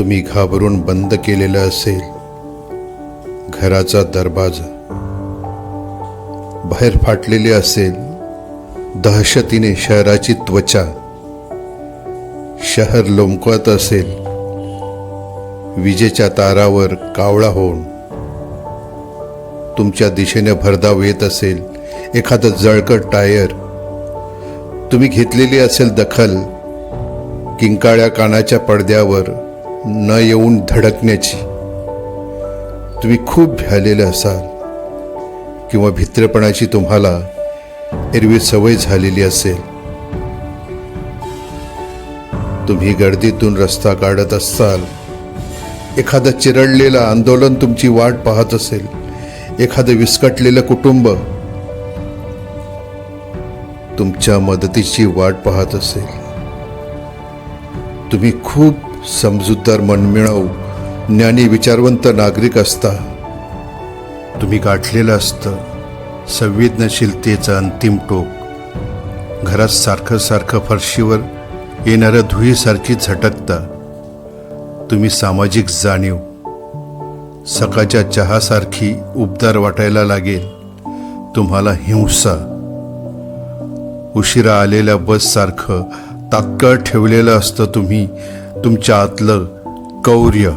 तुम्ही घाबरून बंद केलेलं असेल घराचा दरवाजा बाहेर फाटलेली असेल दहशतीने शहराची त्वचा शहर लोंबकळत असेल विजेच्या तारावर कावळा होऊन तुमच्या दिशेने भरधाव येत असेल एखादं जळकट टायर तुम्ही घेतलेली असेल दखल किंकाळ्या कानाच्या पडद्यावर न येऊन धडकण्याची. तुम्ही खूप भ्यालेले असाल किंवा भित्रपणाची तुम्हाला एरवी सवय झालेली असेल. तुम्ही गर्दीतून रस्ता काढत असाल. एखादं चिरडलेलं आंदोलन तुमची वाट पाहत असेल. एखादं विस्कटलेलं कुटुंब तुमच्या मदतीची वाट पाहत असेल. तुम्ही खूप समजूतदार मनमिळाऊ ज्ञानी विचारवंत नागरिक असता. तुम्ही गाठलेलं असतं संवेदनशीलतेचं अंतिम टोक. घरात सारखं सारखं फरशीवर येणाऱ्या धुळीसारखी झटकता. तुम्ही सामाजिक जाणीव. सकाळच्या चहासारखी उबदार वाटायला लागेल. तुम्हाला हिंसा. उशिरा आलेल्या बससारखं तात्काळ ठेवलेलं असतं तुम्ही. तुमच्या आतलं कौर्य.